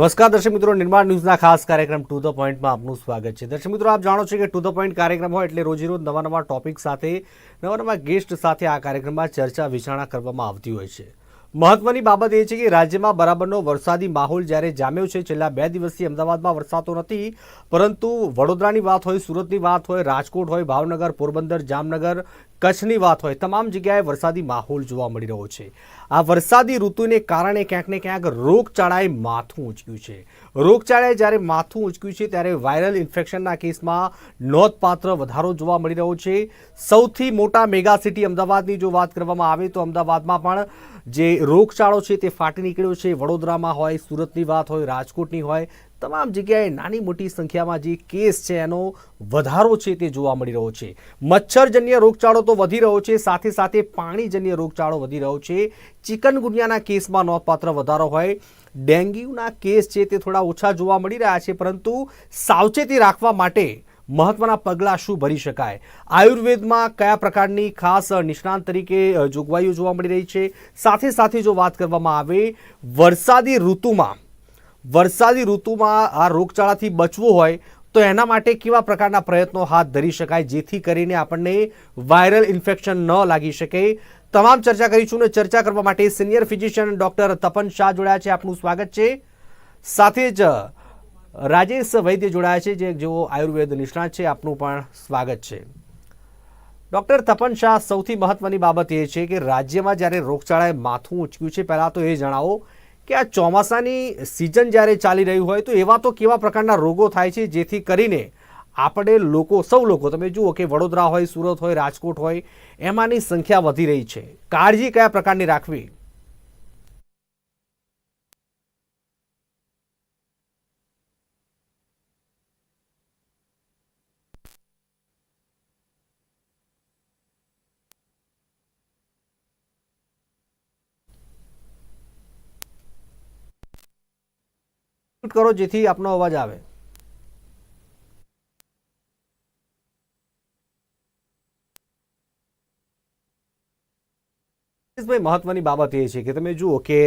નમસ્કાર, દર્શક મિત્રો. નિર્માણ ન્યૂઝના ખાસ કાર્યક્રમ ટુ ધ પોઈન્ટમાં આપનું સ્વાગત છે. દર્શક મિત્રો, આપ જાણો છો કે ટુ ધ પોઈન્ટ કાર્યક્રમ હોય એટલે રોજેરોજ નવા નવા ટોપિક સાથે, નવા નવા ગેસ્ટ સાથે આ કાર્યક્રમમાં ચર્ચા વિચારણા કરવામાં આવતી હોય છે. મહત્વની બાબત એ છે કે રાજ્યમાં બરાબરનો વરસાદી માહોલ જ્યારે જામ્યો છે, છેલ્લા બે દિવસથી અમદાવાદમાં વરસાતો નથી, પરંતુ વડોદરાની વાત હોય, સુરતની વાત હોય, રાજકોટ હોય, ભાવનગર, પોરબંદર, જામનગર, કચ્છની વાત હોય, તમામ જગ્યાએ વરસાદી માહોલ જોવા મળી રહ્યો છે. આ વરસાદી ઋતુને કારણે ક્યાંક ને ક્યાંક રોગચાળાએ માથું ઊંચક્યું છે. રોગચાળાએ જ્યારે માથું ઊંચક્યું છે, ત્યારે વાયરલ ઇન્ફેક્શનના કેસમાં નોંધપાત્ર વધારો જોવા મળી રહ્યો છે. સૌથી મોટા મેગા સિટી અમદાવાદની જો વાત કરવામાં આવે તો અમદાવાદમાં પણ જે રોગચાળો છે તે ફાટી નીકળ્યો છે. વડોદરામાં હોય, સુરતની વાત હોય, રાજકોટની હોય તમામ જગ્યાએ નાની મોટી સંખ્યામાં જે કેસ છે એનો વધારો છે તે જોવા મળી રહ્યો છે. મચ્છરજન્ય રોગચાળો તો વધી રહ્યો છે, સાથે સાથે પાણીજન્ય રોગચાળો વધી રહ્યો છે. ચિકનગુનિયાના કેસમાં નોંધપાત્ર વધારો હોય. ડેન્ગ્યુના કેસ છે તે થોડા ઓછા જોવા મળી રહ્યા છે, પરંતુ સાવચેતી રાખવા માટે મહત્વના પગલાં શું ભરી શકાય? આયુર્વેદમાં કયા પ્રકારની ખાસ નિષ્ણાંત તરીકે જોગવાઈઓ જોવા મળી રહી છે? સાથે સાથે જો વાત કરવામાં આવે, વરસાદી ઋતુમાં વરસાદી ઋતુમાં આ રોગચાળાથી બચવું હોય તો એના માટે કેવા પ્રકારના પ્રયત્નો હાથ ધરી શકાય જેથી કરીને આપણને વાયરલ ઇન્ફેક્શન ન લાગી શકે? તમામ ચર્ચા કરીશું ને ચર્ચા કરવા માટે senior physician doctor Tapan Shah જોડાયા છે. આપનું સ્વાગત છે. સાથે જ રાજેશ વૈદ્ય જોડાયા છે, જે જેઓ આયુર્વેદ નિષ્ણાત છે. આપનું પણ સ્વાગત છે. ડૉક્ટર તપન શાહ, સૌથી મહત્વની બાબત એ છે કે રાજ્યમાં જ્યારે રોગચાળાએ માથું ઊંચક્યું છે, પહેલાં તો એ જણાવો કે આ ચોમાસાની સિઝન જ્યારે ચાલી રહી હોય તો એવા તો કેવા પ્રકારના રોગો થાય છે જેથી કરીને આપણે લોકો, સૌ લોકો, તમે જુઓ કે વડોદરા હોય, સુરત હોય, રાજકોટ હોય, એમાંની સંખ્યા વધી રહી છે. કાળજી કયા પ્રકારની રાખવી? કરો જેથી આપનો અવાજ આવે. ભાઈ, મહત્વની બાબત એ છે કે તમે જુઓ કે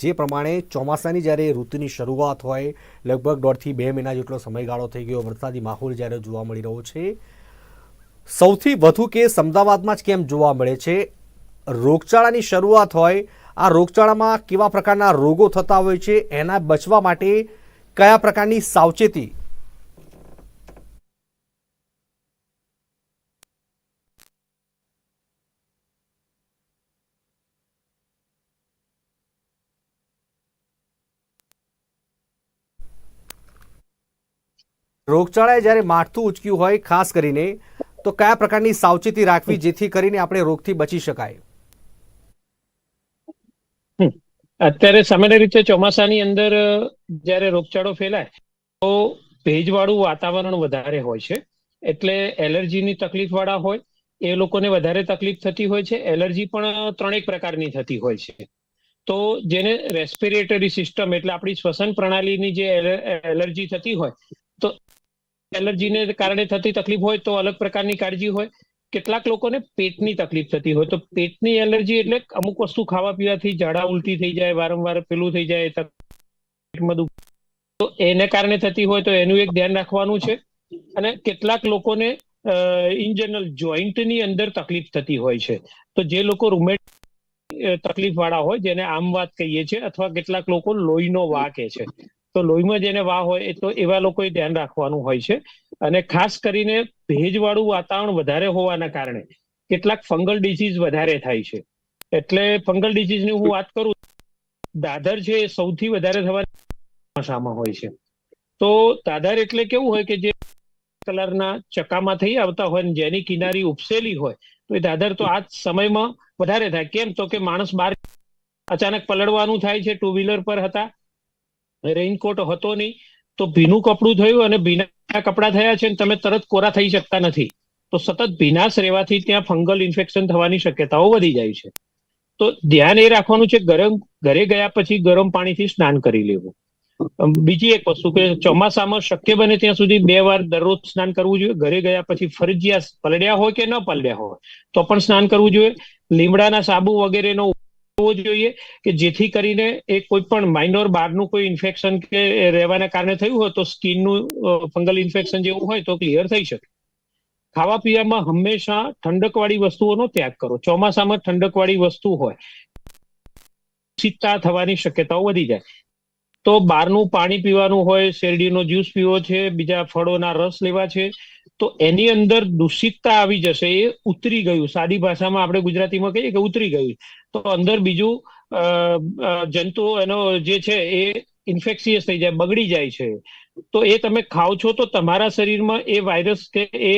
જે પ્રમાણે ચોમાસાની જ્યારે ઋતુની શરૂઆત હોય, લગભગ દોઢથી બે મહિના જેટલો સમયગાળો થઈ ગયો, વરસાદી માહોલ જ્યારે જોવા મળી રહ્યો છે, સૌથી વધુ કેસ અમદાવાદમાં જ કેમ જોવા મળે છે? રોગચાળાની શરૂઆત હોય, આ રોગચાળામાં કેવા પ્રકારના રોગો થતા હોય છે, એના બચવા માટે કયા પ્રકારની સાવચેતી? રોગચાળાએ જ્યારે માઠું ઉચક્યું હોય ખાસ કરીને, તો કયા પ્રકારની સાવચેતી રાખવી જેથી કરીને આપણે રોગથી બચી શકાય? અત્યારે સામાન્ય રીતે ચોમાસાની અંદર જ્યારે રોગચાળો ફેલાય, તો ભેજવાળું વાતાવરણ વધારે હોય છે. એટલે એલર્જીની તકલીફ વાળા હોય, એ લોકોને વધારે તકલીફ થતી હોય છે. એલર્જી પણ ત્રણેક પ્રકારની થતી હોય છે. તો જેને રેસ્પિરેટરી સિસ્ટમ એટલે આપણી શ્વસન પ્રણાલીની જે એલર્જી થતી હોય, તો એલર્જીને કારણે થતી તકલીફ હોય તો અલગ પ્રકારની કાળજી હોય. કેટલાક લોકોને પેટની તકલીફ થતી હોય. તો પેટની એલર્જી એટલે અમુક વસ્તુ ખાવા પીવાથી ઝાડા ઉલટી થઈ જાય, વારંવાર પેલું થઈ જાય તો એને કારણે થતી હોય તો એનું એક ધ્યાન રાખવાનું છે. અને કેટલાક લોકોને ઇન જનરલ જોઈન્ટની અંદર તકલીફ થતી હોય છે. તો જે લોકો રૂમેટ તકલીફ વાળા હોય, જેને આમ વાત કહીએ છીએ અથવા કેટલાક લોકો લોહીનો વા કહે છે. તો લોહીમાં જેને વા હોય તો એવા લોકોએ ધ્યાન રાખવાનું હોય છે. અને ખાસ કરીને ભેજવાળું વાતાવરણ વધારે હોવાના કારણે કેટલાક ફંગલ ડિસીઝ વધારે થાય છે. એટલે ફંગલ ડિસીઝની હું વાત કરું, દાદર છે એ સૌથી વધારે થવાની ચોમાસામાં હોય છે. તો દાદર એટલે કેવું હોય કે જે કલરના ચકામાં થઈ આવતા હોય ને જેની કિનારી ઉપસેલી હોય, તો એ દાદર તો આ સમયમાં વધારે થાય. કેમ તો કે માણસ બહાર અચાનક પલળવાનું થાય છે, ટુ વ્હીલર પર હતા, રેઇનકોટ હતો નહીં તો ભીનું કપડું થયું અને ભીના કપડાં થયા છે તમે તરત કોરા થઈ શકતા નથી. તો સતત ભીનાશ રહેવાથી ત્યાં ફંગલ ઇન્ફેક્શન થવાની શક્યતાઓ વધી જાય છે. તો ધ્યાન એ રાખવાનું છે ગરમ, ઘરે ગયા પછી ગરમ પાણીથી સ્નાન કરી લેવું. બીજી એક વસ્તુ કે ચોમાસામાં શક્ય બને ત્યાં સુધી બે વાર દરરોજ સ્નાન કરવું જોઈએ. ઘરે ગયા પછી ફરજિયાત પલળ્યા હોય કે ન પલળ્યા હોય, તો પણ સ્નાન કરવું જોઈએ. લીમડાના સાબુ વગેરેનો હોવો જોઈએ કે જેથી કરીને એ કોઈ પણ માઇનોર બહારનું કોઈ ઇન્ફેક્શન કે રહેવાના કારણે થયું હોય તો સ્કિનનું ફંગલ ઇન્ફેક્શન જેવું હોય તો ક્લિયર થઈ શકે. ખાવા પીવામાં હંમેશા ઠંડકવાળી વસ્તુઓનો ત્યાગ કરો. ચોમાસામાં ઠંડકવાળી વસ્તુ હોય. શીતતા થવાની શક્યતાઓ વધી જાય. તો બહારનું પાણી પીવાનું હોય, શેરડીનો જ્યુસ પીવો છે, બીજા ફળોના રસ લેવા છે તો એની અંદર દૂષિતતા આવી જશે, એ ઉતરી ગયું. સાદી ભાષામાં આપણે ગુજરાતીમાં કહીએ કે ઉતરી ગયું. તો અંદર બીજું જંતુઓ એનો જે છે એ ઇન્ફેક્શિયસ થઈ જાય, બગડી જાય છે. તો એ તમે ખાઓ છો તો તમારા શરીરમાં એ વાયરસ કે એ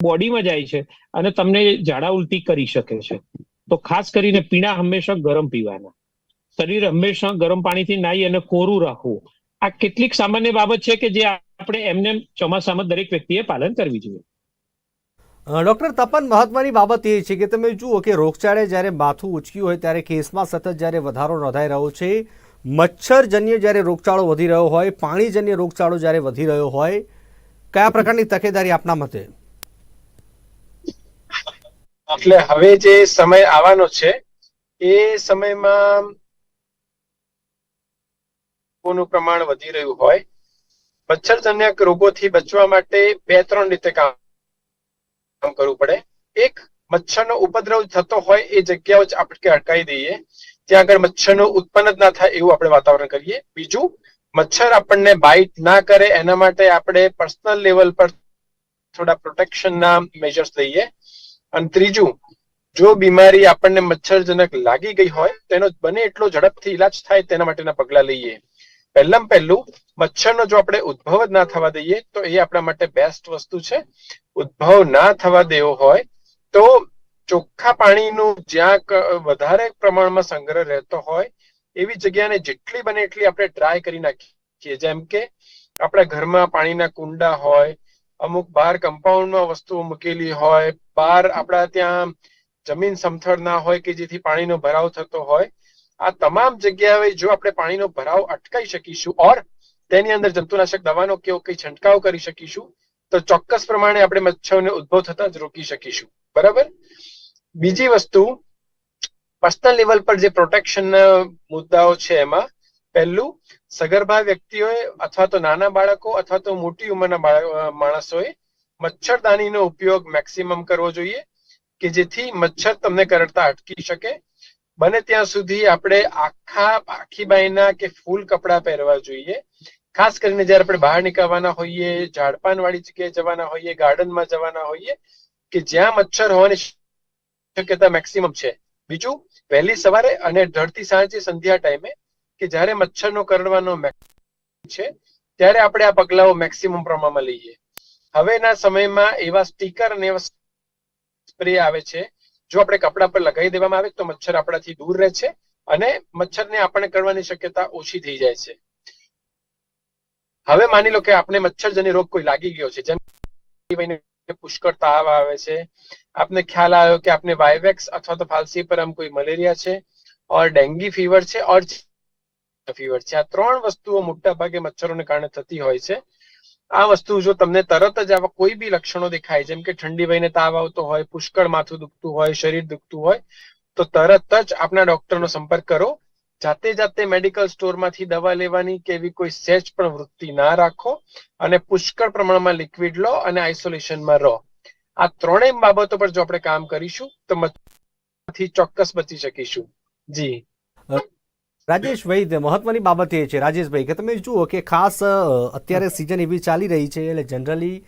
બોડીમાં જાય છે અને તમને ઝાડા ઉલટી કરી શકે છે. તો ખાસ કરીને પીણા હંમેશા ગરમ પીવાના. શરીર હંમેશા ગરમ પાણીથી નાહી અને કોરું રાખવું. આ કેટલીક સામાન્ય બાબત છે કે જે આપણે એમને ચોમાસામાં દરેક વ્યક્તિએ પાલન કરવી જોઈએ. ડોક્ટર તપન મહત્વની બાબત એ છે કે તમે જુઓ કે રોગચાળે જ્યારે માથું ઉચક્યું હોય ત્યારે કેસમાં સતત જ્યારે વધારો નોંધાઈ રહ્યો છે મચ્છરજન્ય જ્યારે રોગચાળો વધી રહ્યો હોય પાણીજન્ય રોગચાળો જ્યારે વધી રહ્યો હોય કયા પ્રકારની તકેદારી આપના મતે? એટલે હવે જે સમય આવવાનો છે એ સમયમાં રોગોનું પ્રમાણ વધી રહ્યું હોય મચ્છરજન્ય રોગોથી બચવા માટે બે ત્રણ રીતે કામ કરવું પડે. એક, મચ્છરનો ઉપદ્રવ થતો હોય એ જગ્યાઓ જ આપણે અટકાવી દઈએ, ત્યાં આગળ મચ્છરનું ઉત્પન્ન જ ના થાય એવું આપણે વાતાવરણ કરીએ. બીજું, મચ્છર આપણને બાઇટ ના કરે એના માટે આપણે પર્સનલ લેવલ પર થોડા પ્રોટેક્શનના મેજર્સ લઈએ. અને ત્રીજું, જો બીમારી આપણને મચ્છરજનક લાગી ગઈ હોય, તેનો બને એટલો ઝડપથી ઈલાજ થાય તેના માટેના પગલા લઈએ. પહેલામાં પહેલું, મચ્છરનો જો આપણે ઉદ્ભવ જ ના થવા દઈએ, તો એ આપણા માટે બેસ્ટ વસ્તુ છે. ઉદ્ભવ ના થવા દેવો હોય, તો ચોખ્ખા પાણીનું જ્યાં વધારે પ્રમાણમાં સંગ્રહ રહેતો હોય, એવી જગ્યાને જેટલી બને એટલી આપણે ટ્રાય કરી નાખીએ. જેમ કે આપણા ઘરમાં પાણીના કુંડા હોય, અમુક બહાર કમ્પાઉન્ડમાં વસ્તુઓ મૂકેલી હોય બહાર આપણા ત્યાં જમીન સમથળ ના હોય કે જેથી પાણીનો ભરાવ થતો હોય આ તમામ જગ્યાએ જો આપણે પાણીનો ભરાવ અટકાવી શકીશું ઓર તેની અંદર જંતુનાશક દવાનો કેવો કઈ છંટકાવ કરી શકીશું, તો ચોક્કસ પ્રમાણે આપણે મચ્છરને ઉદ્ભવ થતા જ રોકી શકીશું. બરાબર? બીજી વસ્તુ પર્સનલ લેવલ પર જે પ્રોટેક્શન મુદ્દાઓ છે એમાં, પહેલું, સગર્ભા વ્યક્તિઓએ અથવા તો નાના બાળકો અથવા તો મોટી ઉંમરના માણસોએ મચ્છરદાનીનો ઉપયોગ મેક્સિમમ કરવો જોઈએ કે જેથી મચ્છર તમને કરડતા અટકી શકે બને ત્યાં સુધી આપણે આખા આખી બાઈના કે ફૂલ કપડાં પહેરવા જોઈએ. ખાસ કરીને જ્યારે આપણે બહાર નીકળવાના હોઈએ ઝાડપાન વાળી જગ્યાએ જવાના હોઈએ, ગાર્ડનમાં જવાના હોઈએ, કે જ્યાં મચ્છર હોવાની શક્યતા મેક્સિમમ છે. બીજું, વહેલી સવારે અને ઢળતી સાંજે સંધ્યા ટાઈમે કે જ્યારે મચ્છરનો કરડવાનો છે, ત્યારે આપણે આ પગલાઓ મેક્સિમમ પ્રમાણમાં લઈએ. હવેના સમયમાં એવા સ્ટીકર અને એવા સ્પ્રે આવે છે જો આપણે કપડા પર લગાવી દેવામાં આવે તો મચ્છર આપણાથી દૂર રહે છે અને મચ્છરને આપણને કરવાની શક્યતા ઓછી થઈ જાય છે. હવે માની લો કે આપણે મચ્છરજન્ય રોગ કોઈ લાગી ગયો છે. જેમ પુષ્કળ તાવ આવે છે. આપને ખ્યાલ આવ્યો કે આપને વાયવેક્સ અથવા તો ફાલસી પર આમ કોઈ મલેરિયા છે ઓર ડેન્ગી ફીવર છે ઓર ફીવર છે. આ ત્રણ વસ્તુઓ મોટા ભાગે મચ્છરોને કારણે થતી હોય છે. આ વસ્તુ જો તમને તરત જ આવા કોઈ બી લક્ષણો દેખાય, જેમ કે ઠંડી વહીને તાવ આવતો હોય, પુષ્કળ માથું દુખતું હોય, શરીર દુખતું હોય, તો તરત જ આપના ડોક્ટરનો સંપર્ક કરો. જાતે જાતે મેડિકલ સ્ટોરમાંથી દવા લેવાની કે એવી કોઈ સહેજ પણ વૃત્તિ ના રાખો અને પુષ્કળ પ્રમાણમાં લિક્વિડ લો અને આઇસોલેશનમાં રહો. આ ત્રણેય બાબતો પર જો આપણે કામ કરીશું, તો ચોક્કસ બચી શકીશું. જી. રાજેશભાઈ ભાઈ મહત્વની બાબત એ છે, રાજેશભાઈ, કે તમે જુઓ કે ખાસ અત્યારે સિઝન એવી ચાલી રહી છે, એટલે જનરલી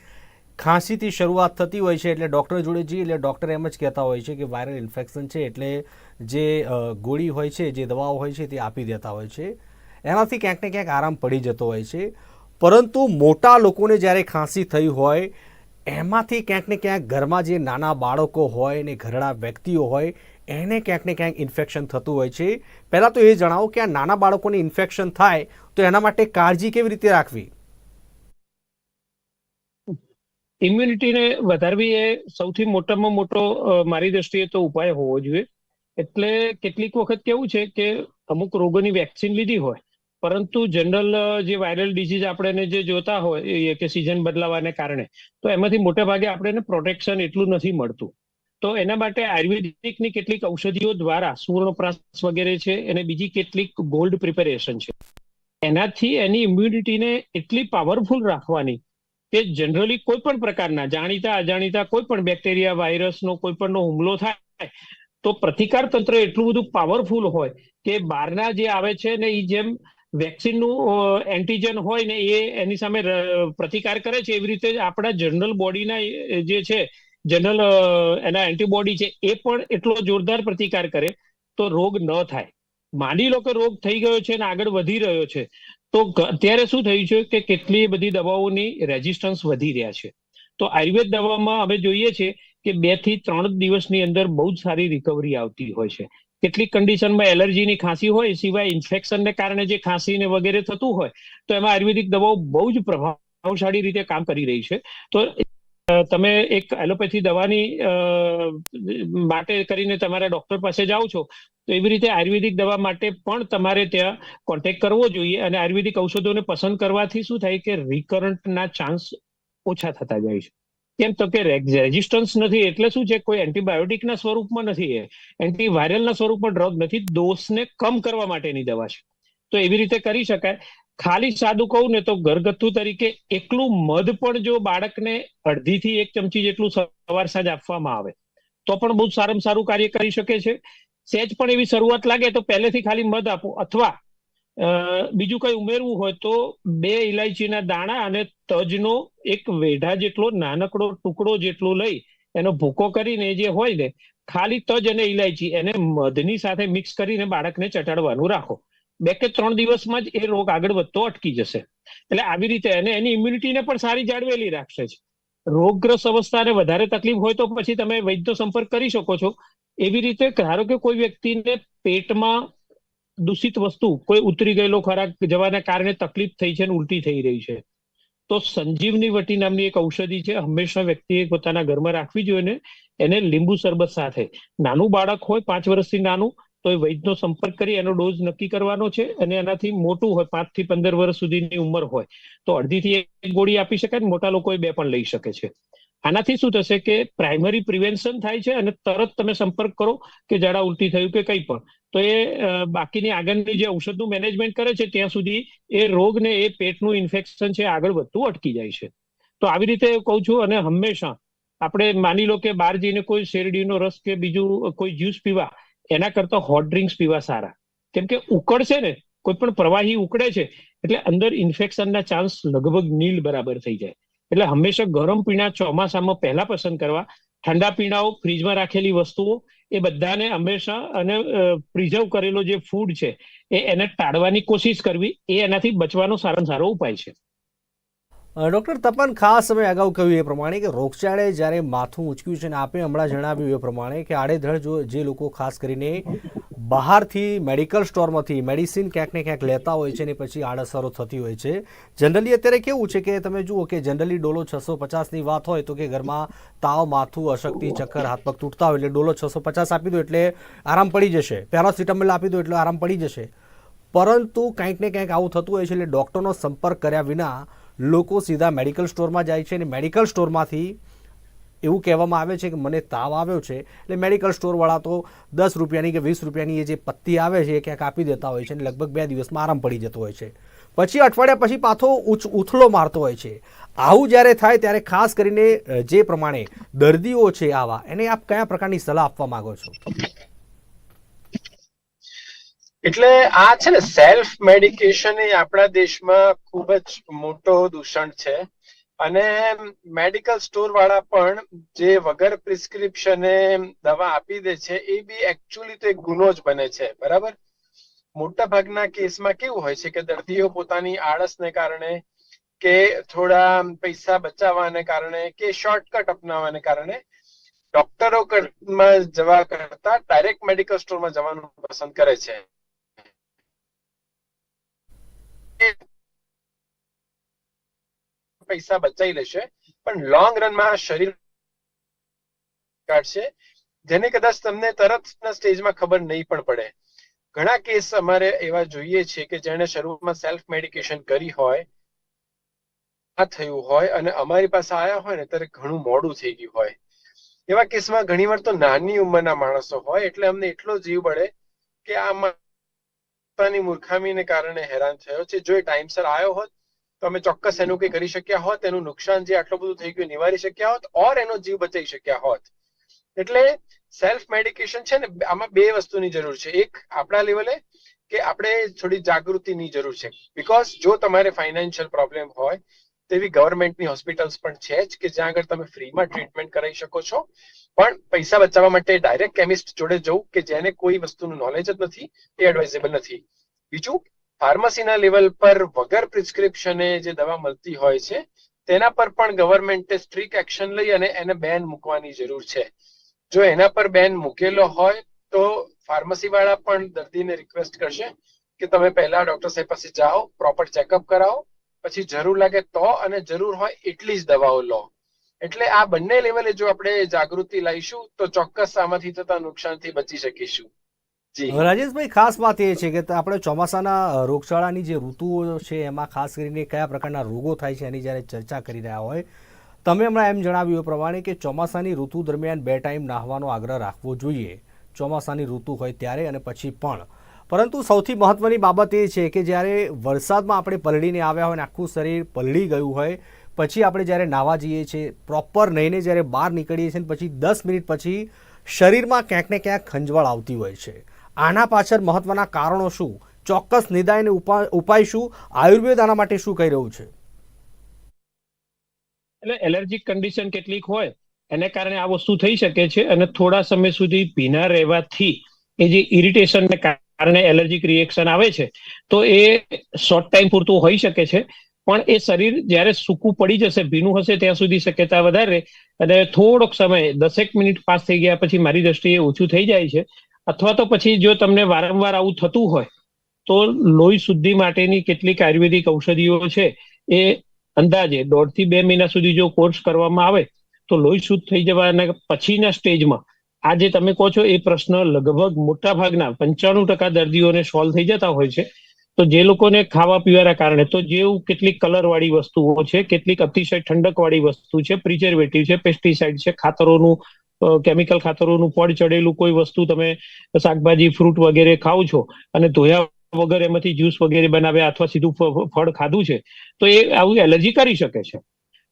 ખાંસીથી શરૂઆત થતી હોય છે, એટલે ડૉક્ટર જોડે જઈએ, એટલે ડૉક્ટર એમ જ કહેતા હોય છે કે વાયરલ ઇન્ફેક્શન છે, એટલે જે ગોળી હોય છે, જે દવાઓ હોય છે, તે આપી દેતા હોય છે. એનાથી ક્યાંક ને ક્યાંક આરામ પડી જતો હોય છે. પરંતુ મોટા લોકોને જ્યારે ખાંસી થઈ હોય, એમાંથી ક્યાંક ને ક્યાંક ઘરમાં જે નાના બાળકો હોય ને ઘરડા વ્યક્તિઓ હોય એને ક્યાંક ને ક્યાંક ઇન્ફેક્શન થતું હોય છે. પહેલાં તો એ જણાવો કે આ નાના બાળકોને ઇન્ફેક્શન થાય તો એના માટે કાળજી કેવી રીતે રાખવી? ઇમ્યુનિટીને વધારવી એ સૌથી મોટામાં મોટો મારી દ્રષ્ટિએ તો ઉપાય હોવો જોઈએ. એટલે કેટલીક વખત કેવું છે કે અમુક રોગોની વેક્સિન લીધી હોય, પરંતુ જનરલ જે વાયરલ ડિસીઝ આપણે જે જોતા હોય કે સિઝન બદલાવાને કારણે, તો એમાંથી મોટે ભાગે આપણે પ્રોટેક્શન એટલું નથી મળતું. તો એના માટે આયુર્વેદિકની કેટલીક ઔષધિઓ દ્વારા સુવર્ણપ્રાસ વગેરે છે અને બીજી કેટલીક ગોલ્ડ પ્રિપેરેશન છે. એનાથી એની ઇમ્યુનિટીને એટલી પાવરફુલ રાખવાની કે જનરલી કોઈ પણ પ્રકારના જાણીતા, અજાણીતા કોઈ પણ બેક્ટેરિયા વાયરસનો કોઈ પણનો હુમલો થાય તો પ્રતિકાર તંત્ર એટલું બધું પાવરફુલ હોય કે બહારના જે આવે છે ને એ જેમ વેક્સિનનું એન્ટીજન હોય ને એ એની સામે પ્રતિકાર કરે છે એવી રીતે આપણા જનરલ બોડીના જે છે જનરલ એના એન્ટીબોડી છે, એ પણ એટલો જોરદાર પ્રતિકાર કરે તો રોગ ન થાય. માની લો કે રોગ થઈ ગયો છે અને આગળ વધી રહ્યો છે, તો અત્યારે શું થયું છે કે કેટલી બધી દવાઓની રેઝિસ્ટન્સ વધી રહ્યા છે. તો આયુર્વેદ દવામાં અમે જોઈએ છે કે બેથી ત્રણ દિવસની અંદર બહુ જ સારી રિકવરી આવતી હોય છે. કેટલીક કન્ડિશનમાં એલર્જીની ખાંસી હોય, સિવાય ઇન્ફેક્શનને કારણે જે ખાંસી ને વગેરે થતું હોય, તો એમાં આયુર્વેદિક દવાઓ બહુ જ પ્રભાવશાળી રીતે કામ કરી રહી છે. તો તમે એક એલોપેથી દવાની માટે કરીને તમારા ડોક્ટર પાસે જાઓ છો, તો એવી રીતે આયુર્વેદિક દવા માટે પણ તમારે ત્યાં કોન્ટેક્ટ કરવો જોઈએ અને આયુર્વેદિક ઔષધોને પસંદ કરવાથી શું થાય કે રિકરન્ટના ચાન્સ ઓછા થતા જાય છે. કેમ તો કે રેઝિસ્ટન્સ નથી, એટલે શું છે, કોઈ એન્ટીબાયોટિકના સ્વરૂપમાં નથી એ. એન્ટીવાયરલના સ્વરૂપમાં ડ્રગ નથી દોષને કમ કરવા માટેની દવા છે. તો એવી રીતે કરી શકાય. ખાલી સાદું કહું ને તો ઘરગથ્થુ તરીકે એકલું મધ પણ જો બાળકને અડધીથી એક ચમચી જેટલું સવાર સાંજ આપવામાં આવે, તો પણ બહુ સારામાં સારું કાર્ય કરી શકે છે. સહેજ પણ એવી શરૂઆત લાગે તો પહેલેથી ખાલી મધ આપો. અથવા બીજું કઈ ઉમેરવું હોય તો બે ઇલાયચીના દાણા અને તજનો એક વેઢા જેટલો નાનકડો ટુકડો જેટલો લઈ એનો ભૂકો કરીને જે હોય ને, ખાલી તજ અને ઇલાયચી એને મધની સાથે મિક્સ કરીને બાળકને ચટાડવાનું રાખો. બે કે ત્રણ દિવસમાં જ એ રોગ આગળ વધતો અટકી જશે. એટલે આવી રીતે એને એની ઇમ્યુનિટીને પણ સારી જાળવેલી રાખશે જ. રોગગ્રસ્ત અવસ્થાને વધારે તકલીફ હોય તો પછી તમે વૈદ્યનો સંપર્ક કરી શકો છો. એવી રીતે ધારો કે કોઈ વ્યક્તિને પેટમાં દૂષિત વસ્તુ, કોઈ ઉતરી ગયેલો ખોરાક જવાના કારણે તકલીફ થઈ છે અને ઉલટી થઈ રહી છે. તો સંજીવની વટી નામની એક ઔષધિ છે. હંમેશા વ્યક્તિએ પોતાના ઘરમાં રાખવી જોઈએ ને એને લીંબુ શરબત સાથે. નાનું બાળક હોય, પાંચ વર્ષથી નાનું તો એ વૈદ્યનો સંપર્ક કરી એનો ડોઝ નક્કી કરવાનો છે અને એનાથી મોટું હોય, પાંચથી પંદર વર્ષ સુધીની ઉંમર હોય, તો અડધીથી એક ગોળી આપી શકાય ને મોટા એ બે પણ લઈ શકે છે. આનાથી શું થશે કે પ્રાઇમરી પ્રિવેન્શન થાય છે અને તરત તમે સંપર્ક કરો કે ઝાડા ઉલટી થયું કે કંઈ પણ. તો એ બાકીની આગળની જે ઔષધનું મેનેજમેન્ટ કરે છે ત્યાં સુધી એ રોગ ને એ પેટનું ઇન્ફેક્શન છે આગળ વધતું અટકી જાય છે. તો આવી રીતે કહું છું અને હંમેશા આપણે માની લો કે બહાર જઈને કોઈ શેરડીનો રસ કે બીજું કોઈ જ્યુસ પીવા એના કરતા હોટ ડ્રિંક્સ પીવા સારા. કેમ કે ઉકળશે ને, કોઈ પણ પ્રવાહી ઉકળે છે, એટલે અંદર ઇન્ફેક્શનના ચાન્સ લગભગ નીલ બરાબર થઈ જાય. એટલે હંમેશા ગરમ પીણા ચોમાસામાં પહેલા પસંદ કરવા, ઠંડા પીણાઓ, ફ્રીજમાં રાખેલી વસ્તુઓ, એ બધાને હંમેશા અને પ્રિઝર્વ કરેલો જે ફૂડ છે, એ એને ટાળવાની કોશિશ કરવી, એ એનાથી બચવાનો સારામાં સારો ઉપાય છે. ડૉક્ટર તપન ખાસ અમે અગાઉ કહ્યું એ પ્રમાણે કે રોગચાળે જ્યારે માથું ઉંચક્યું છે અને આપે હમણાં જણાવ્યું એ પ્રમાણે કે આડેધડ જો જે લોકો ખાસ કરીને બહારથી મેડિકલ સ્ટોરમાંથી મેડિસિન ક્યાંક ને ક્યાંક લેતા હોય છે ને પછી આડઅસરો થતી હોય છે. જનરલી અત્યારે કેવું છે કે તમે જુઓ કે જનરલી ડોલો છસો પચાસની વાત હોય તો કે ઘરમાં તાવ, માથું, અશક્તિ, ચક્કર, હાથ પગ તૂટતા હોય એટલે ડોલો છસો પચાસ આપી દો એટલે આરામ પડી જશે. પેરાસિટામોલ આપી દો એટલે આરામ પડી જશે. પરંતુ કંઈક ને કંઈક આવું થતું હોય છે એટલે ડૉક્ટરનો સંપર્ક કર્યા વિના લોકો સીધા મેડિકલ સ્ટોરમાં જાય છે અને મેડિકલ સ્ટોરમાંથી એવું કહેવામાં આવે છે કે મને તાવ આવ્યો છે, એટલે મેડિકલ સ્ટોરવાળા તો દસ રૂપિયાની કે વીસ રૂપિયાની એ જે પત્તી આવે છે એ ક્યાંક આપી દેતા હોય છે અને લગભગ બે દિવસમાં આરામ પડી જતો હોય છે. પછી અઠવાડિયા પછી પાછો ઉથલો મારતો હોય છે. આવું જ્યારે થાય ત્યારે ખાસ કરીને જે પ્રમાણે દર્દીઓ છે આવા, એને આપ કયા પ્રકારની સલાહ આપવા માંગો છો? એટલે આ છે ને સેલ્ફ મેડિકેશન એ આપણા દેશમાં ખૂબ જ મોટો દૂષણ છે. અને મેડિકલ સ્ટોર વાળા પણ જે વગર પ્રિસ્ક્રિપ્શને દવા આપી દે છે, એ બી એકચ્યુઅલી તો એક ગુનો જ બને છે. બરાબર? મોટા ભાગના કેસમાં કેવું હોય છે કે દર્દીઓ પોતાની આળસને કારણે કે થોડા પૈસા બચાવવાને કારણે કે શોર્ટકટ અપનાવવાને કારણે ડોક્ટરો માં જવા કરતા ડાયરેક્ટ મેડિકલ સ્ટોરમાં જવાનું પસંદ કરે છે. પૈસા બચાવી લેશે, પણ લોંગ રનમાં શરીર કાઢશે, જેને કદાચ તમને તરતના સ્ટેજમાં ખબર નહીં પણ પડે. ઘણા કેસ અમારે એવા જોઈએ છે કે જેણે શરૂઆતમાં સેલ્ફ મેડિકેશન કરી હોય, આ થયું હોય અને અમારી પાસે આયા હોય ને, ત્યારે ઘણું મોડું થઈ ગયું હોય. એવા કેસમાં ઘણીવાર તો નાની ઉંમરના માણસો હોય, એટલે અમને એટલો જીવ બળે કે આ પોતાની મૂર્ખામીને કારણે હેરાન થયો છે. જો એ ટાઈમસર આવ્યો હોત, તો અમે ચોક્કસ એનું કંઈ કરી શક્યા હોત, એનું નુકસાન જે આટલું બધું થઈ ગયું નિવારી શક્યા હોત, ઓર એનો જીવ બચાવી શક્યા હોત. એટલે સેલ્ફ મેડિકેશન છે ને, આમાં બે વસ્તુની જરૂર છે. એક આપણા લેવલે કે આપણે થોડી જાગૃતિની જરૂર છે. બીકોઝ જો તમારે ફાઇનાન્શિયલ પ્રોબ્લેમ હોય, તેવી ગવર્મેન્ટની હોસ્પિટલ્સ પણ છે જ કે જ્યાં આગળ તમે ફ્રીમાં ટ્રીટમેન્ટ કરાવી શકો છો. પણ પૈસા બચાવવા માટે ડાયરેક્ટ કેમિસ્ટ જોડે જવું કે જેને કોઈ વસ્તુનું નોલેજ જ નથી, એ એડવાઇઝેબલ નથી. બીજું ફાર્મસીના લેવલ પર વગર પ્રિસ્ક્રિપ્શને જે દવા મળતી હોય છે, તેના પર પણ ગવર્મેન્ટે સ્ટ્રિક એક્શન લઈ અને એને બેન મૂકવાની જરૂર છે. જો એના પર બેન મૂકેલો હોય, તો ફાર્મસી વાળા પણ દર્દીને રિક્વેસ્ટ કરશે કે તમે પહેલા ડોક્ટર સાહેબ પાસે જાઓ પ્રોપર ચેકઅપ કરાવો, પછી જરૂર લાગે તો અને જરૂર હોય એટલી જ દવાઓ લો. એટલે આ બંને લેવલે જો આપણે જાગૃતિ લાવીશું, તો ચોક્કસ આમાંથી થતા નુકસાનથી બચી શકીશું. રાજેશભાઈ, ખાસ વાત એ છે કે આપણે ચોમાસાના રોગચાળાની જે ઋતુઓ છે, એમાં ખાસ કરીને કયા પ્રકારના રોગો થાય છે, એની જ્યારે ચર્ચા કરી રહ્યા હોય, તમે હમણાં એમ જણાવ્યું પ્રમાણે કે ચોમાસાની ઋતુ દરમિયાન બે ટાઈમ નાહવાનો આગ્રહ રાખવો જોઈએ. ચોમાસાની ઋતુ હોય ત્યારે અને પછી પણ. પરંતુ સૌથી મહત્વની બાબત એ છે કે જ્યારે વરસાદમાં આપણે પલળીને આવ્યા હોય અને આખું શરીર પલળી ગયું હોય પછી આપણે જ્યારે નાહવા જઈએ છીએ પ્રોપર નહીને જ્યારે બહાર નીકળીએ છીએ પછી દસ મિનિટ પછી શરીરમાં ક્યાંક ને ક્યાંક ખંજવાળ આવતી હોય છે. આના પાછળ મહત્વના કારણો શું? ચોક્કસ નિદાયને ઉપા- ઉપાય શું? આયુર્વેદ આના માટે શું કહી રહ્યું છે? એટલે એલર્જીક કન્ડિશન કેટલીક હોય, એને કારણે આ વસ્તુ થઈ શકે છે અને થોડા સમય સુધી ભીના રહેવાથી એ જે ઇરિટેશનને કારણે એલર્જીક રિએક્શન આવે છે, તો એ શોર્ટ ટાઈમ પૂરતું હોઈ શકે છે. પણ એ શરીર જ્યારે સૂકું પડી જશે, ભીનું હશે, ત્યાં સુધી શક્યતા વધારે. અને થોડોક સમય, દસેક મિનિટ પાસ થઈ ગયા પછી મારી દ્રષ્ટિએ ઓછું થઈ જાય છે. અથવા તો પછી જો તમને વારંવાર આવું થતું હોય, તો લોહી શુદ્ધિ માટેની કેટલીક આયુર્વેદિક ઔષધિઓ છે. એ અંદાજે દોઢથી બે મહિના સુધી જો કોર્સ કરવામાં આવે, તો લોહી શુદ્ધ થઈ જવાના પછીના સ્ટેજમાં આ જે તમે કહો છો એ પ્રશ્ન લગભગ મોટા ભાગના પંચાણું ટકા દર્દીઓને સોલ્વ થઈ જતા હોય છે. તો જે લોકોને ખાવા પીવાના કારણે, તો જેવું કેટલીક કલર વાળી વસ્તુઓ છે, કેટલીક અતિશય ઠંડક વાળી વસ્તુ છે પ્રિઝર્વેટિવ છે પેસ્ટિસાઇડ છે, ખાતરોનું કેમિકલ ખાતરોનું પડ ચડેલું કોઈ વસ્તુ તમે શાકભાજી ફ્રૂટ વગેરે ખાઓ છો અને ધોયા વગર એમાંથી જ્યુસ વગેરે બનાવ્યા અથવા સીધું ફળ ખાધું છે, તો એ આવું એલર્જી કરી શકે છે.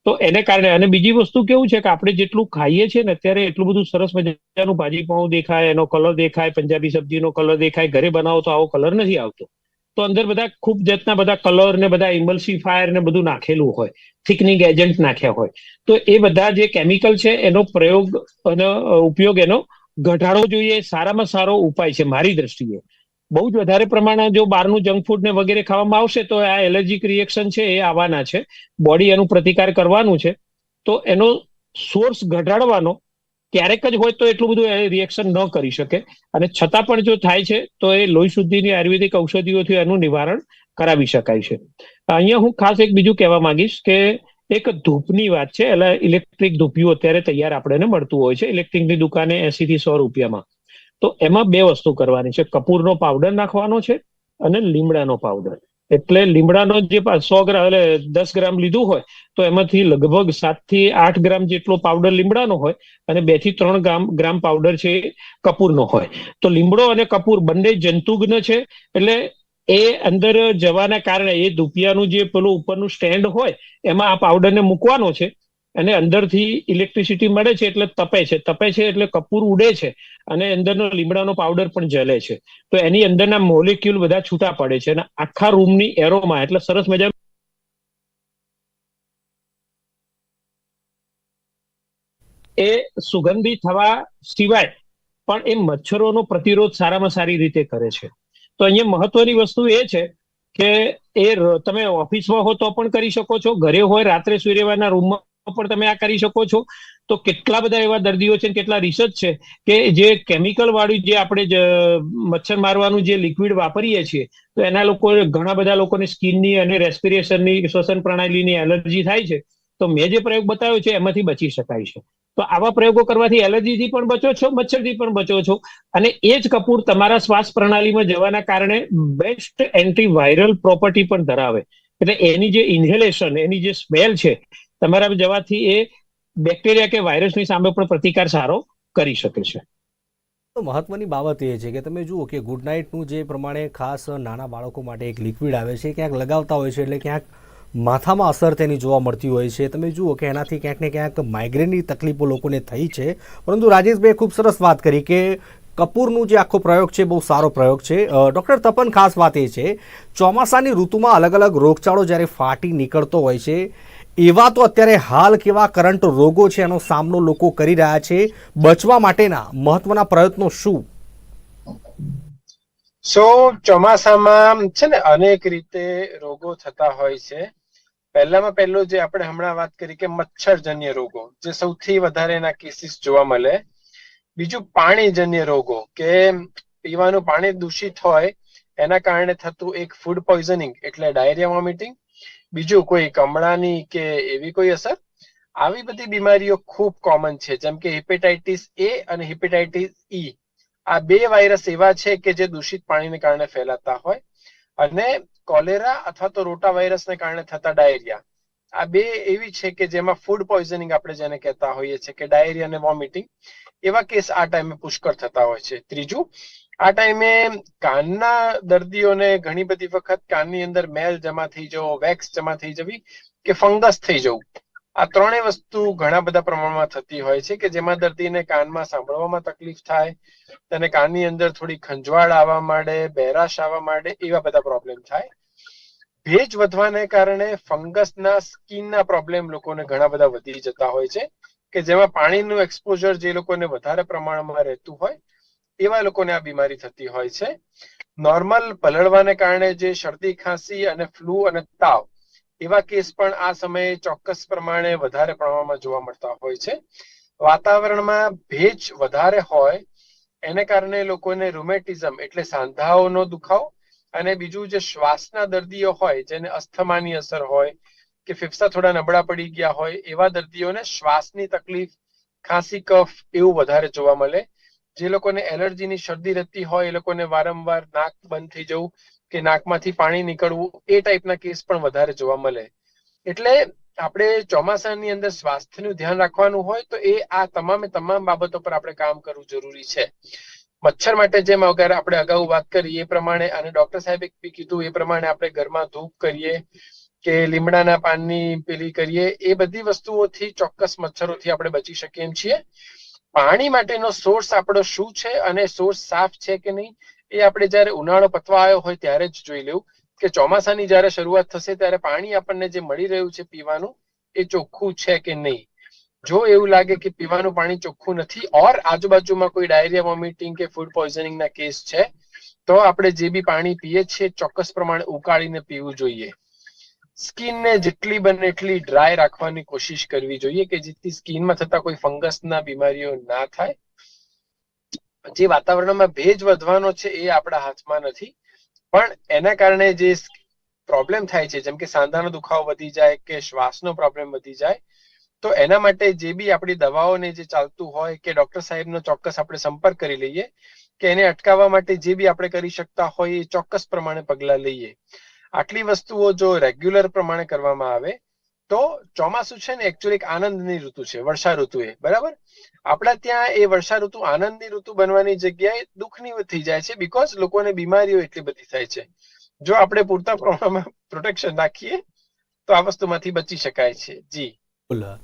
તો એને કારણે, અને બીજી વસ્તુ કેવું છે કે આપણે જેટલું ખાઈએ છીએ ને અત્યારે એટલું બધું સરસ મજાનું ભાજી, પાઉં દેખાય, એનો કલર દેખાય, પંજાબી સબ્જીનો કલર દેખાય, ઘરે બનાવો તો આવો કલર નથી આવતો. તો અંદર બધા ખૂબ જાતના બધા કલર ને બધા ઇમલ્સિફાયર ને બધું નાખેલું હોય. થિકનિંગ એજન્ટ નાખ્યા હોય. તો એ બધા જે કેમિકલ છે, એનો પ્રયોગ અને ઉપયોગ એનો ઘટાડવો જોઈએ. સારામાં સારો ઉપાય છે મારી દ્રષ્ટિએ. બહુ જ વધારે પ્રમાણે જો બહારનું જંક ફૂડ ને વગેરે ખાવામાં આવશે, તો આ એલર્જીક રિએક્શન છે એ આવવાના છે. બોડી એનું પ્રતિકાર કરવાનું છે. તો એનો સોર્સ ઘટાડવાનો ક્યારેક જ હોય તો એટલું બધું રિએક્શન ન કરી શકે. અને છતાં પણ જો થાય છે, તો એ લોહી શુદ્ધિની આયુર્વેદિક ઔષધિઓથી એનું નિવારણ કરાવી શકાય છે. અહીંયા હું ખાસ એક બીજું કહેવા માંગીશ કે એક ધૂપની વાત છે, એટલે ઇલેક્ટ્રિક ધૂપિયું અત્યારે તૈયાર આપણને મળતું હોય છે ઇલેક્ટ્રિકની દુકાને એસી થી સો રૂપિયામાં. તો એમાં બે વસ્તુ કરવાની છે. કપૂરનો પાવડર નાખવાનો છે અને લીમડાનો પાવડર એટલે લીમડાનો જે સો ગ્રામ એટલે દસ ગ્રામ લીધું હોય, તો એમાંથી લગભગ સાતથી આઠ ગ્રામ જેટલો પાવડર લીમડાનો હોય અને બેથી ત્રણ ગ્રામ ગ્રામ પાવડર છે કપૂરનો હોય. તો લીમડો અને કપૂર બંને જંતુગ્ન છે, એટલે એ અંદર જવાના કારણે એ દુપિયાનું જે પેલું ઉપરનું સ્ટેન્ડ હોય, એમાં આ પાવડરને મૂકવાનો છે. અને અંદરથી ઇલેક્ટ્રિસિટી મળે છે એટલે તપે છે. તપે છે એટલે કપૂર ઉડે છે અને અંદરનો લીમડાનો પાવડર પણ જલે છે. તો એની અંદરના મોલેક્યુલ બધા છૂટા પડે છે અને આખા રૂમની એરોમાં એટલે સરસ મજા એ સુગંધી થવા સિવાય પણ એ મચ્છરોનો પ્રતિરોધ સારામાં સારી રીતે કરે છે. તો અહીંયા મહત્વની વસ્તુ એ છે કે એ તમે ઓફિસમાં હો તો પણ કરી શકો છો. ઘરે હોય રાત્રે સૂર્યવાના રૂમમાં પણ તમે આ કરી શકો છો. તો કેટલા બધા એવા દર્દીઓ છે કેટલા રિસર્ચ છે કે જે કેમિકલ વાળું જે આપણે મચ્છર મારવાનું જે લિક્વિડ વાપરીએ છીએ, તો એના લોકો, ઘણા બધા લોકોને સ્કિનની અને રેસ્પિરેશનની શ્વસન પ્રણાલીની એલર્જી થાય છે. તો મેં જે પ્રયોગ બતાવ્યો છે એમાંથી બચી શકાય છે. તો આવા પ્રયોગો કરવાથી એલર્જીથી પણ બચો છો, મચ્છરથી પણ બચો છો. અને એ જ કપૂર તમારા શ્વાસ પ્રણાલીમાં જવાના કારણે બેસ્ટ એન્ટીવાયરલ પ્રોપર્ટી પણ ધરાવે. એટલે એની જે ઇન્હેલેશન એની જે સ્મેલ છે તમારા જવાથી એ બેક્ટેરિયા કે વાયરસની સામે પણ પ્રતિકાર સારો કરી શકે છે. તો મહત્વની બાબત એ છે કે તમે જુઓ કે ગુડ નાઇટનું જે પ્રમાણે ખાસ નાના બાળકો માટે એક લિક્વિડ આવે છે, ક્યાંક લગાવતા હોય છે એટલે ક્યાંક માથામાં અસર તેની જોવા મળતી હોય છે. તમે જુઓ કે એનાથી ક્યાંક ને ક્યાંક માઇગ્રેનની તકલીફો લોકોને થઈ છે. પરંતુ રાજેશભાઈ ખૂબ સરસ વાત કરી કે કપૂરનું જે આખો પ્રયોગ છે બહુ સારો પ્રયોગ છે. ડૉક્ટર તપન ખાસ વાત એ છે, ચોમાસાની ઋતુમાં અલગ અલગ રોગચાળો જ્યારે ફાટી નીકળતો હોય છે એવા તો અત્યારે હાલ કેવા કરંટ રોગો છે એનો સામનો લોકો કરી રહ્યા છે. બચવા માટેના મહત્વના પ્રયત્નો શું? સો ચોમાસામાં છે ને અનેક રીતે રોગો થતા હોય છે. પહેલામાં પહેલું જે આપણે હમણાં વાત કરી કે મચ્છરજન્ય રોગો, જે સૌથી વધારે એના કેસીસ જોવા મળે. બીજું પાણીજન્ય રોગો, કે પીવાનું પાણી દૂષિત હોય, એના કારણે થતું એક ફૂડ પોઈઝનિંગ એટલે ડાયરિયા વોમિટિંગ બીજું કોઈ કમળાની કે એવી કોઈ અસર? આવી બધી બીમારીઓ ખૂબ કોમન છે, જેમ કે હિપેટાઇટિસ એ અને હિપેટાઇટિસ ઈ આ બે વાયરસ એવા છે કે જે દૂષિત પાણીને કારણે ફેલાતા હોય અને કોલેરા અથવા તો રોટા વાયરસને કારણે થતા ડાયરિયા. આ બે એવી છે કે જેમાં ફૂડ પોઈઝનિંગ આપણે જેને કહેતા હોઈએ છીએ કે ડાયરિયા અને વોમિટિંગ એવા કેસ આ ટાઈમે પુષ્કળ થતા હોય છે. ત્રીજું આ ટાઈમે કાનના દર્દીઓને ઘણી બધી વખત કાનની અંદર મેલ જમા થઈ જવો, વેક્સ જમા થઈ જવી કે ફંગસ થઈ જવું. આ ત્રણેય વસ્તુ ઘણા બધા પ્રમાણમાં થતી હોય છે કે જેમાં દર્દીને કાનમાં સાંભળવામાં તકલીફ થાય, તેને કાનની અંદર થોડી ખંજવાળ આવવા માંડે બહેરાશ આવવા માંડે એવા બધા પ્રોબ્લેમ થાય. ભેજ વધવાને કારણે ફંગસના સ્કિનના પ્રોબ્લેમ લોકોને ઘણા બધા વધી જતા હોય છે કે જેમાં પાણીનું એક્સપોઝર જે લોકોને વધારે પ્રમાણમાં રહેતું હોય એવા લોકોને આ બીમારી થતી હોય છે. નોર્મલ પલળવાને કારણે જે શરદી, ખાંસી અને ફ્લૂ અને તાવ એવા કેસ પણ આ સમયે ચોક્કસ પ્રમાણે વધારે પ્રમાણમાં જોવા મળતા હોય છે. વાતાવરણમાં ભેજ વધારે હોય, એને કારણે લોકોને રૂમેટિઝમ એટલે સાંધાઓનો દુખાવો અને બીજું જે શ્વાસના દર્દીઓ હોય, જેને અસ્થમાની અસર હોય કે ફેફસા થોડા નબળા પડી ગયા હોય, એવા દર્દીઓને શ્વાસની તકલીફ, ખાંસી, કફ એવું વધારે જોવા મળે. જે લોકોને એલર્જીની શરદી રહેતી હોય, એ લોકોને વારંવાર નાક બંધ થઈ જવું કે નાકમાંથી પાણી નીકળવું, એ ટાઈપના કેસ પણ વધારે જોવા મળે. એટલે આપણે ચોમાસાની અંદર સ્વાસ્થ્યનું ધ્યાન રાખવાનું હોય, તો એ આ તમામે તમામ બાબતો પર આપણે કામ કરવું જરૂરી છે. મચ્છર માટે જેમ અગર આપણે અગાઉ વાત કરી, એ પ્રમાણે અને ડોક્ટર સાહેબે કીધું, એ પ્રમાણે આપણે ઘરમાં ધૂપ કરીએ કે લીમડાના પાનની પેલી કરીએ, એ બધી વસ્તુઓથી ચોક્કસ મચ્છરોથી આપણે બચી શકીએ એમ છીએ. પાણી માટેનો સોર્સ આપણો શું છે અને સોર્સ સાફ છે કે નહીં, એ આપણે જ્યારે ઉનાળો પતવા આવ્યો હોય ત્યારે જ જોઈ લેવું. કે ચોમાસાની જ્યારે શરૂઆત થશે ત્યારે પાણી આપણને જે મળી રહ્યું છે પીવાનું, એ ચોખ્ખું છે કે નહીં? જો એવું લાગે કે પીવાનું પાણી ચોખ્ખું નથી ઓર આજુબાજુમાં કોઈ ડાયરિયા વોમિટિંગ કે ફૂડ પોઈઝનિંગના કેસ છે, તો આપણે જે બી પાણી પીએ છીએ, ચોક્કસ પ્રમાણે ઉકાળીને પીવું જોઈએ. સ્કિનને જેટલી બને એટલી ડ્રાય રાખવાની કોશિશ કરવી જોઈએ કે જેથી સ્કિનમાં થતા કોઈ ફંગસના બીમારીઓ ના થાય. જે વાતાવરણમાં ભેજ વધવાનો છે એ આપણા હાથમાં નથી. પણ એના કારણે જે પ્રોબ્લેમ થાય છે, જેમ કે સાંધાનો દુખાવો વધી જાય કે શ્વાસનો પ્રોબ્લેમ વધી જાય, તો એના માટે જે બી આપણી દવાઓને જે ચાલતું હોય કે ડોક્ટર સાહેબનો ચોક્કસ આપણે સંપર્ક કરી લઈએ, કે એને અટકાવવા માટે જે બી આપણે કરી શકતા હોય એ ચોક્કસ પ્રમાણે પગલાં લઈએ. આટલી વસ્તુઓ જો રેગ્યુલર પ્રમાણે કરવામાં આવે તો ચોમાસું છે ને એકચ્યુઅલી એક આનંદની ઋતુ છે વર્ષા ઋતુ એ બરાબર? આપણા ત્યાં એ વર્ષા ઋતુ આનંદની ઋતુ બનવાની જગ્યાએ દુઃખની થઈ જાય છે બીકોઝ લોકોને બીમારીઓ એટલી બધી થાય છે. જો આપણે પૂરતા પ્રમાણમાં પ્રોટેક્શન રાખીએ તો આ વસ્તુમાંથી બચી શકાય છે. જી. અ,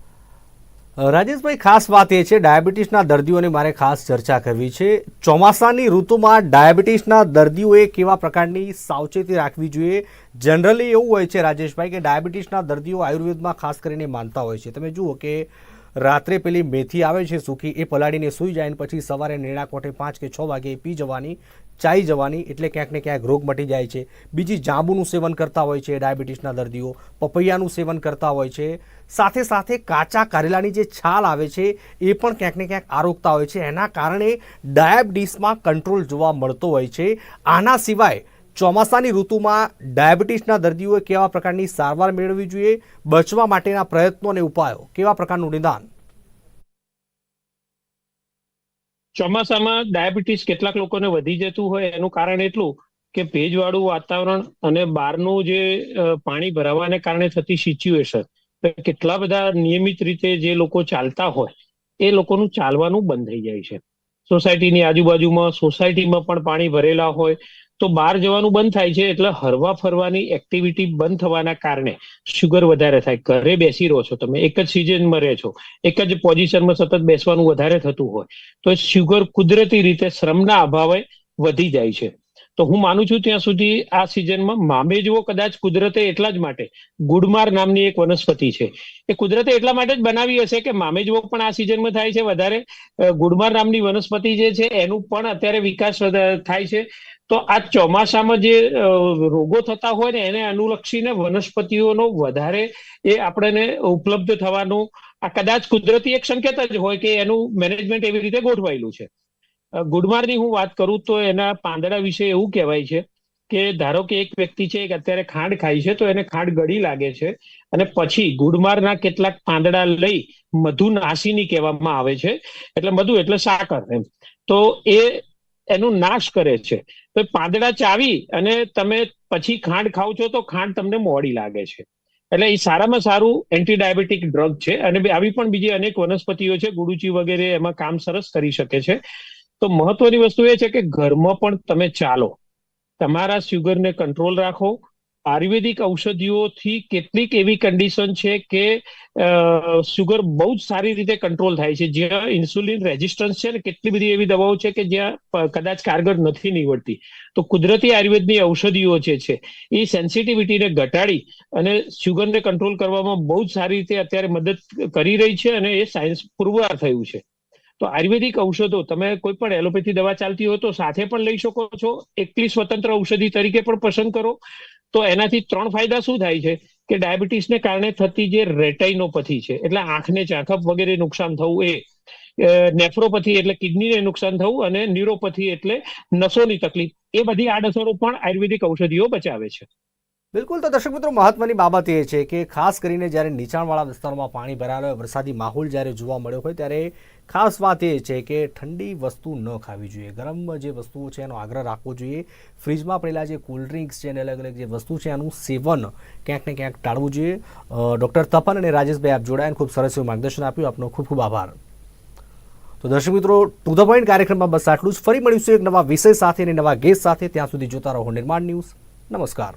રાજેશભાઈ, ખાસ વાત એ છે, ડાયાબિટીસના દર્દીઓને મારે ખાસ ચર્ચા કરવી છે. ચોમાસાની ઋતુમાં ડાયાબિટીસના દર્દીઓએ કેવા પ્રકારની સાવચેતી રાખવી જોઈએ? જનરલી એવું હોય છે, રાજેશભાઈ, કે ડાયાબિટીસના દર્દીઓ આયુર્વેદમાં ખાસ કરીને માનતા હોય છે. તમે જુઓ કે રાત્રે પેલી મેથી આવે છે સૂકી, એ પલાળીને સૂઈ જાય ને પછી સવારે નેણા કોઠે પાંચ કે છ વાગે પી જવાની. ચાઈ જવાની એટલે ક્યાંક ને ક્યાંક રોગ મટી જાય છે. બીજી જાંબુનું સેવન કરતા હોય છે ડાયાબિટીસના દર્દીઓ. પપૈયાનું સેવન કરતા હોય છે. સાથે સાથે કાચા કારેલાની જે છાલ આવે છે, એ પણ ક્યાંક ને ક્યાંક આરોગતા હોય છે. એના કારણે ડાયાબિટીસમાં કંટ્રોલ જોવા મળતો હોય છે. આના સિવાય ચોમાસાની ઋતુમાં ડાયાબિટીસના દર્દીઓએ કેવા પ્રકારની સારવાર મેળવવી જોઈએ, બચવા માટેના પ્રયત્નો અને ઉપાયો, કેવા પ્રકારનું નિદાન? ચોમાસામાં ડાયાબિટીસ કેટલાક લોકોને વધી જતું હોય, એનું કારણ એટલું કે ભેજવાળું વાતાવરણ અને બહારનું જે પાણી ભરાવાને કારણે થતી સિચ્યુએશન કેટલા બધા નિયમિત રીતે જે લોકો ચાલતા હોય, એ લોકોનું ચાલવાનું બંધ થઈ જાય છે. સોસાયટીની આજુબાજુમાં, સોસાયટીમાં પણ પાણી ભરેલા હોય તો બહાર જવાનું બંધ થાય છે એટલે હરવા ફરવાની એક્ટિવિટી બંધ થવાના કારણે શુગર વધારે થાય. ઘરે બેસી રહો છો તમે, એક જ સિઝનમાં રહે છો, એક જ પોઝિશનમાં સતત બેસવાનું વધારે થતું હોય, તો શુગર કુદરતી રીતે શ્રમના અભાવે વધી જાય છે. તો હું માનું છું ત્યાં સુધી આ સિઝનમાં મામેજવો કદાચ કુદરતે એટલા જ માટે. ગુડમાર નામની એક વનસ્પતિ છે. એ કુદરતે એટલા માટે જ બનાવી હશે કે મામેજવો પણ આ સિઝનમાં થાય છે. વધારે ગુડમાર નામની વનસ્પતિ જે છે, એનું પણ અત્યારે વિકાસ થાય છે. તો આ ચોમાસામાં જે રોગો થતા હોય ને, એને અનુલક્ષીને વનસ્પતિઓનો વધારે એ આપણને ઉપલબ્ધ થવાનું, આ કદાચ કુદરતી એક સંકેત જ હોય કે એનું મેનેજમેન્ટ એવી રીતે ગોઠવાયેલું છે. ગુડમારની હું વાત કરું તો એના પાંદડા વિશે એવું કહેવાય છે કે ધારો કે એક વ્યક્તિ છે કે અત્યારે ખાંડ ખાય છે, તો એને ખાંડ ગળી લાગે છે અને પછી ગુડમારના કેટલાક પાંદડા લઈ મધુ નાસીની કહેવામાં આવે છે, એટલે મધુ એટલે સાકર એમ. તો એ એનું નાશ કરે છે. તો પાંદડા ચાવી અને તમે પછી ખાંડ ખાવ છો તો ખાંડ તમને મોડી લાગે છે. એટલે એ સારામાં સારું એન્ટી ડાયાબિટીક ડ્રગ છે અને આવી પણ બીજી અનેક વનસ્પતિઓ છે, ગુડુચી વગેરે એમાં કામ સરસ કરી શકે છે. તો મહત્વની વસ્તુ એ છે કે ઘરમાં પણ તમે ચાલો. તમારા શુગરને કંટ્રોલ રાખો. આયુર્વેદિક ઔષધિઓથી કેટલીક એવી કન્ડિશન છે કે શુગર બહુ જ સારી રીતે કંટ્રોલ થાય છે. જ્યાં ઇન્સ્યુલિન રેઝિસ્ટન્સ છે ને કેટલી બધી એવી દવાઓ છે કે જ્યાં કદાચ કારગર નથી નીવડતી. તો કુદરતી આયુર્વેદની ઔષધિઓ જે છે, એ સેન્સિટિવિટીને ઘટાડી અને શુગરને કંટ્રોલ કરવામાં બહુ જ સારી રીતે અત્યારે મદદ કરી રહી છે અને એ સાયન્સ પુરવાર થયું છે. તો આયુર્વેદિક ઔષધો, તમે કોઈ પણ એલોપેથી દવા ચાલતી હોય તો સાથે પણ લઈ શકો છો. એકલી સ્વતંત્ર ઔષધિ તરીકે પણ પસંદ કરો. તો એનાથી ત્રણ ફાયદા શું થાય છે? કે ડાયાબિટીસને કારણે થતી જે રેટાઇનોપથી છે, એટલે આંખને ચાંખપ વગેરે નુકસાન થવું એ નેફ્રોપથી એટલે કિડનીને નુકસાન થવું અને ન્યુરોપથી એટલે નસોની તકલીફ. એ બધી આડઅસરો પણ આયુર્વેદિક ઔષધિઓ બચાવે છે. બિલકુલ, તો દર્શક મિત્રો, મહત્વની બાબત એ છે કે ખાસ કરીને જ્યારે નીચાણવાળા વિસ્તારોમાં પાણી ભરાયેલો હોય, વરસાદી માહોલ જ્યારે જોવા મળ્યો હોય, ત્યારે ખાસ વાત એ છે કે ઠંડી વસ્તુ ન ખાવી જોઈએ. ગરમ જે વસ્તુઓ છે, એનો આગ્રહ રાખવો જોઈએ. ફ્રીજમાં પડેલા જે કોલ્ડ ડ્રિંક્સ છે અને અલગ અલગ જે વસ્તુ છે, એનું સેવન ક્યાંક ને ક્યાંક ટાળવું જોઈએ. ડૉક્ટર તપન અને રાજેશભાઈ, આપ જોડાયા ખૂબ સરસ એવું માર્ગદર્શન આપ્યું. આપનો ખૂબ ખૂબ આભાર. તો દર્શક મિત્રો ટુ ધ પોઈન્ટ કાર્યક્રમમાં બસ આટલું જ. ફરી મળીશું એક નવા વિષય સાથે અને નવા ગેસ સાથે. ત્યાં સુધી જોતા રહો નિર્માણ ન્યૂઝ નમસ્કાર.